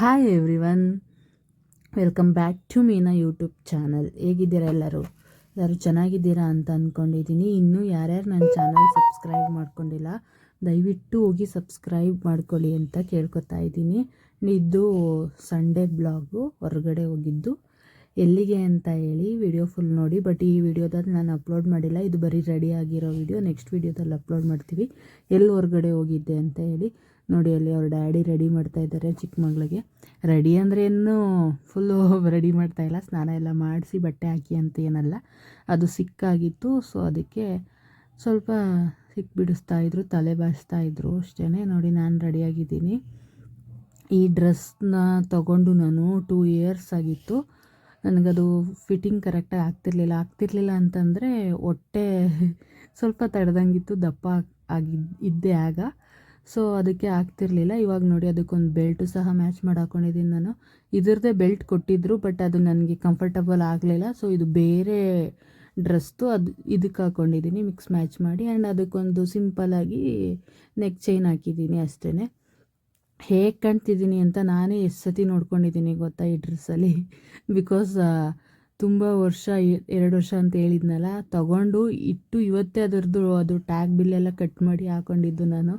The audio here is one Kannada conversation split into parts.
Hi everyone welcome back to Meena YouTube channel ಹೇಗಿದ್ದೀರಾ ಎಲ್ಲರೂ? ಎಲ್ಲರೂ ಚೆನ್ನಾಗಿದ್ದೀರಾ ಅಂತ ಅಂದ್ಕೊಂಡಿದ್ದೀನಿ ಇನ್ನೂ ಯಾರ್ಯಾರು ನನ್ನ ಚಾನಲ್ ಸಬ್ಸ್ಕ್ರೈಬ್ ಮಾಡ್ಕೊಂಡಿಲ್ಲ, ದಯವಿಟ್ಟು ಹೋಗಿ ಸಬ್ಸ್ಕ್ರೈಬ್ ಮಾಡ್ಕೊಳ್ಳಿ ಅಂತ ಕೇಳ್ಕೊತಾ ಇದ್ದೀನಿ. ಇದು ಸಂಡೇ ಬ್ಲಾಗು ಹೊರಗಡೆ ಹೋಗಿದ್ದು ಎಲ್ಲಿಗೆ ಅಂತ ಹೇಳಿ ವಿಡಿಯೋ ಫುಲ್ ನೋಡಿ. ಬಟ್ ಈ ವಿಡಿಯೋದಲ್ಲಿ ನಾನು ಅಪ್ಲೋಡ್ ಮಾಡಿಲ್ಲ. ಇದು ಬರೀ ರೆಡಿ ಆಗಿರೋ ವಿಡಿಯೋ ನೆಕ್ಸ್ಟ್ ವಿಡಿಯೋದಲ್ಲಿ ಅಪ್ಲೋಡ್ ಮಾಡ್ತೀವಿ. ಎಲ್ಲಿ ಹೊರಗಡೆ ಹೋಗಿದ್ದೆ ಅಂತ ಹೇಳಿ. ನೋಡಿ ಅಲ್ಲಿ ಅವ್ರ ಡ್ಯಾಡಿ ರೆಡಿ ಮಾಡ್ತಾ ಇದ್ದಾರೆ ಚಿಕ್ಕ ಮಗಳಿಗೆ. ರೆಡಿ ಅಂದರೆ ಏನು ಫುಲ್ಲು ರೆಡಿ ಮಾಡ್ತಾ ಇಲ್ಲ. ಸ್ನಾನ ಎಲ್ಲ ಮಾಡಿಸಿ ಬಟ್ಟೆ ಹಾಕಿ ಅಂತ ಏನಲ್ಲ. ಅದು ಸಿಕ್ಕಾಗಿತ್ತು ಸೊ ಅದಕ್ಕೆ ಸ್ವಲ್ಪ ಸಿಕ್ ಬಿಡಿಸ್ತಾಯಿದ್ರು ತಲೆ ಬಾಚ್ತಾಯಿದ್ರು ಅಷ್ಟೇ ನೋಡಿ ನಾನು ರೆಡಿಯಾಗಿದ್ದೀನಿ ಈ ಡ್ರೆಸ್ನ ತಗೊಂಡು ನಾನು ಟೂ ಇಯರ್ಸ್ ಆಗಿತ್ತು. ನನಗದು ಫಿಟ್ಟಿಂಗ್ ಕರೆಕ್ಟಾಗಿ ಆಗ್ತಿರ್ಲಿಲ್ಲ. ಆಗ್ತಿರ್ಲಿಲ್ಲ ಅಂತಂದರೆ ಹೊಟ್ಟೆ ಸ್ವಲ್ಪ ತಡೆದಂಗಿತ್ತು, ದಪ್ಪ ಆಗಿ ಇದ್ದೆ ಆಗ. ಸೊ ಅದಕ್ಕೆ ಆಗ್ತಿರ್ಲಿಲ್ಲ. ಇವಾಗ ನೋಡಿ ಅದಕ್ಕೊಂದು ಬೆಲ್ಟು ಸಹ ಮ್ಯಾಚ್ ಮಾಡಿ ಹಾಕೊಂಡಿದ್ದೀನಿ ನಾನು. ಇದ್ರದ್ದೇ ಬೆಲ್ಟ್ ಕೊಟ್ಟಿದ್ದರು ಬಟ್ ಅದು ನನಗೆ ಕಂಫರ್ಟಬಲ್ ಆಗಲಿಲ್ಲ. ಸೊ ಇದು ಬೇರೆ ಡ್ರೆಸ್ದು ಅದು ಇದಕ್ಕೆ ಹಾಕ್ಕೊಂಡಿದ್ದೀನಿ ಮಿಕ್ಸ್ ಮ್ಯಾಚ್ ಮಾಡಿ. ಆ್ಯಂಡ್ ಅದಕ್ಕೊಂದು ಸಿಂಪಲಾಗಿ ನೆಕ್ ಚೈನ್ ಹಾಕಿದ್ದೀನಿ ಅಷ್ಟೇ ಹೇಗೆ ಕಾಣ್ತಿದ್ದೀನಿ ಅಂತ ನಾನೇ ಎಷ್ಟು ಸತಿ ನೋಡ್ಕೊಂಡಿದ್ದೀನಿ ಗೊತ್ತಾ ಈ ಡ್ರೆಸ್ಸಲ್ಲಿ? ಬಿಕಾಸ್ ತುಂಬ ವರ್ಷ, ಎರಡು ವರ್ಷ ಅಂತ ಹೇಳಿದ್ನಲ್ಲ, ತಗೊಂಡು ಇಟ್ಟು ಇವತ್ತೇ ಅದರದ್ದು, ಅದು ಟ್ಯಾಗ್ ಬಿಲ್ಲೆಲ್ಲ ಕಟ್ ಮಾಡಿ ಹಾಕ್ಕೊಂಡಿದ್ದು ನಾನು.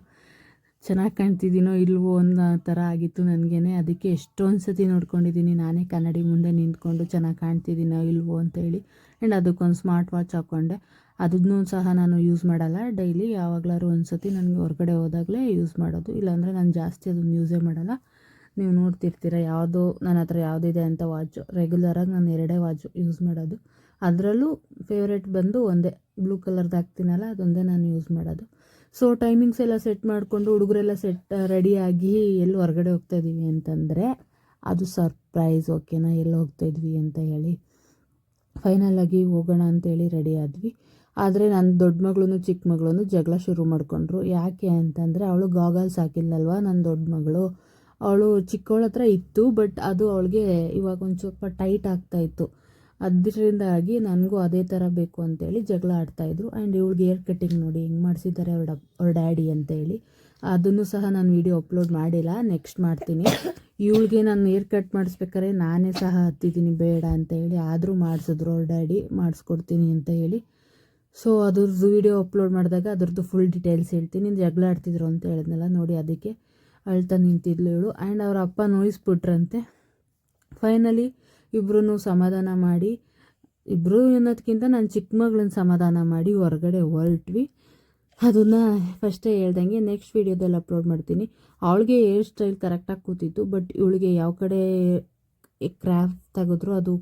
ಚೆನ್ನಾಗಿ ಕಾಣ್ತಿದ್ದೀನೋ ಇಲ್ವೋ ಅನ್ನೋ ಥರ ಆಗಿತ್ತು ನನಗೇನೆ. ಅದಕ್ಕೆ ಎಷ್ಟೊಂದು ಸತಿ ನೋಡ್ಕೊಂಡಿದ್ದೀನಿ, ನಾನೇ ಕನ್ನಡಿ ಮುಂದೆ ನಿಂತ್ಕೊಂಡು ಚೆನ್ನಾಗಿ ಕಾಣ್ತಿದ್ದೀನೋ ಇಲ್ವೋ ಅಂತೇಳಿ ಆ್ಯಂಡ್ ಅದಕ್ಕೊಂದು ಸ್ಮಾರ್ಟ್ ವಾಚ್ ಹಾಕ್ಕೊಂಡೆ ಅದನ್ನು ಸಹ ನಾನು ಯೂಸ್ ಮಾಡಲ್ಲ. ಡೈಲಿ ಯಾವಾಗಲಾರೂ ಒಂದು ಸತಿ ನನಗೆ ಹೊರಗಡೆ ಹೋದಾಗಲೇ ಯೂಸ್ ಮಾಡೋದು. ಇಲ್ಲಾಂದರೆ ನಾನು ಜಾಸ್ತಿ ಅದನ್ನು ಯೂಸೇ ಮಾಡಲ್ಲ. ನೀವು ನೋಡ್ತಿರ್ತೀರ ಯಾವುದು ನನ್ನ ಹತ್ರ ಯಾವುದಿದೆ ಅಂತ ವಾಚು. ರೆಗ್ಯುಲರಾಗಿ ನಾನು ಎರಡೇ ವಾಚು ಯೂಸ್ ಮಾಡೋದು. ಅದರಲ್ಲೂ ಫೇವ್ರೇಟ್ ಬಂದು ಒಂದೇ. ಬ್ಲೂ ಕಲರ್ದು ಹಾಕ್ತೀನಲ್ಲ, ಅದೊಂದೇ ನಾನು ಯೂಸ್ ಮಾಡೋದು. ಸೊ ಟೈಮಿಂಗ್ಸ್ ಎಲ್ಲ ಸೆಟ್ ಮಾಡಿಕೊಂಡು ಹುಡುಗರೆಲ್ಲ ಸೆಟ್ ರೆಡಿಯಾಗಿ ಎಲ್ಲಿ ಹೊರಗಡೆ ಹೋಗ್ತಾಯಿದ್ದೀವಿ ಅಂತಂದರೆ, ಅದು ಸರ್ಪ್ರೈಸ್ ಓಕೆನಾ ಎಲ್ಲಿ ಹೋಗ್ತಾಯಿದ್ವಿ ಅಂತ ಹೇಳಿ ಫೈನಲಾಗಿ ಹೋಗೋಣ ಅಂತೇಳಿ ರೆಡಿ ಆದ್ವಿ. ಆದರೆ ನನ್ನ ದೊಡ್ಡ ಮಗಳೂ ಚಿಕ್ಕ ಮಗಳೂ ಜಗಳ ಶುರು ಮಾಡಿಕೊಂಡ್ರು. ಯಾಕೆ ಅಂತಂದರೆ ಅವಳು ಗಾಗಲ್ಸ್ ಹಾಕಿಲ್ಲಲ್ವ ನನ್ನ ದೊಡ್ಡ ಮಗಳು. ಅವಳು ಚಿಕ್ಕವಳ ಹತ್ರ ಇತ್ತು ಬಟ್ ಅದು ಅವಳಿಗೆ ಇವಾಗ ಒಂದು ಸ್ವಲ್ಪ ಟೈಟ್ ಆಗ್ತಾಯಿತ್ತು ಅದರಿಂದಾಗಿ ನನಗೂ ಅದೇ ಥರ ಬೇಕು ಅಂತೇಳಿ ಜಗಳ ಆಡ್ತಾಯಿದ್ರು ಆ್ಯಂಡ್ ಇವ್ಳಿಗೆ ಏರ್ ಕಟ್ಟಿಂಗ್ ನೋಡಿ ಹೆಂಗೆ ಮಾಡಿಸಿದ್ದಾರೆ ಅವ್ರ ಅವ್ರ ಡ್ಯಾಡಿ ಅಂತೇಳಿ. ಅದನ್ನು ಸಹ ನಾನು ವೀಡಿಯೋ ಅಪ್ಲೋಡ್ ಮಾಡಿಲ್ಲ ನೆಕ್ಸ್ಟ್ ಮಾಡ್ತೀನಿ. ಇವಳಿಗೆ ನಾನು ಏರ್ ಕಟ್ ಮಾಡಿಸ್ಬೇಕಾದ್ರೆ ನಾನೇ ಸಹ ಹತ್ತಿದ್ದೀನಿ, ಬೇಡ ಅಂತ ಹೇಳಿ ಆದರೂ ಮಾಡಿಸಿದ್ರು ಅವ್ರ ಡ್ಯಾಡಿ, ಮಾಡಿಸ್ಕೊಡ್ತೀನಿ ಅಂತ ಹೇಳಿ. ಸೊ ಅದ್ರದ್ದು ವೀಡಿಯೋ ಅಪ್ಲೋಡ್ ಮಾಡಿದಾಗ ಅದ್ರದ್ದು ಫುಲ್ ಡೀಟೇಲ್ಸ್ ಹೇಳ್ತೀನಿ. ಜಗಳ ಆಡ್ತಿದ್ರು ಅಂತ ಹೇಳಿದ್ನಲ್ಲ, ನೋಡಿ ಅದಕ್ಕೆ ಅಳ್ತಾ ನಿಂತಿದ್ಲು ಇವಳು. ಆ್ಯಂಡ್ ಅವ್ರ ಅಪ್ಪ ನೋಯಿಸ್ಬಿಟ್ರಂತೆ. ಫೈನಲಿ ಇಬ್ಬರೂ ಸಮಾಧಾನ ಮಾಡಿ ಇಬ್ಬರು ಅನ್ನೋದಕ್ಕಿಂತ ನಾನು ಚಿಕ್ಕ ಮಗಳನ್ನ ಸಮಾಧಾನ ಮಾಡಿ ಹೊರಗಡೆ ಹೊರಟ್ವಿ. ಅದನ್ನು ಫಸ್ಟೇ ಹೇಳ್ದಂಗೆ ನೆಕ್ಸ್ಟ್ ವೀಡಿಯೋದಲ್ಲಿ ಅಪ್ಲೋಡ್ ಮಾಡ್ತೀನಿ. ಅವಳಿಗೆ ಹೇರ್ ಸ್ಟೈಲ್ ಕರೆಕ್ಟಾಗಿ ಕೂತಿತ್ತು, ಬಟ್ ಇವಳಿಗೆ ಯಾವ ಕಡೆ ಕ್ರಾಫ್ಟ್ ತೆಗೆದ್ರು ಅದು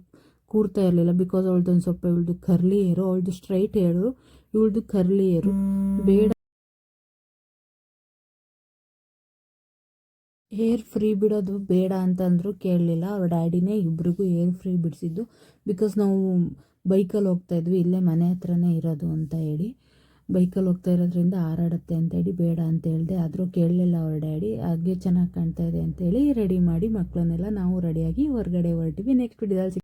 ಕೂರ್ತಾ ಇರಲಿಲ್ಲ. ಬಿಕಾಸ್ ಅವಳದು ಒಂದು ಸ್ವಲ್ಪ ಇವಳ್ದು ಕರ್ಲಿ ಏರು ಅವಳದು ಸ್ಟ್ರೈಟ್ ಹೇರು, ಇವಳದು ಕರ್ಲಿ ಏರು ಬೇಡ. ಹೇರ್ ಫ್ರೀ ಬಿಡೋದು ಬೇಡ ಅಂತಂದರೂ ಕೇಳಲಿಲ್ಲ. ಅವ್ರ ಡ್ಯಾಡಿನೇ ಇಬ್ರಿಗೂ ಹೇರ್ ಫ್ರೀ ಬಿಡಿಸಿದ್ದು. ಬಿಕಾಸ್ ನಾವು ಬೈಕಲ್ಲಿ ಹೋಗ್ತಾಯಿದ್ವಿ ಇಲ್ಲೇ ಮನೆ ಹತ್ರನೇ ಇರೋದು ಅಂತ ಹೇಳಿ. ಬೈಕಲ್ಲಿ ಹೋಗ್ತಾ ಇರೋದ್ರಿಂದ ಹಾರಾಡುತ್ತೆ ಅಂತೇಳಿ ಬೇಡ ಅಂತ ಹೇಳಿದೆ. ಆದರೂ ಕೇಳಲಿಲ್ಲ ಅವ್ರ ಡ್ಯಾಡಿ. ಹಾಗೆ ಚೆನ್ನಾಗಿ ಕಾಣ್ತಾ ಇದೆ ಅಂತೇಳಿ ರೆಡಿ ಮಾಡಿ ಮಕ್ಕಳನ್ನೆಲ್ಲ ನಾವು ರೆಡಿಯಾಗಿ ಹೊರಗಡೆ ಹೊರಟಿವಿ. ನೆಕ್ಸ್ಟ್ ವಿಡಿಯೋದಲ್ಲಿ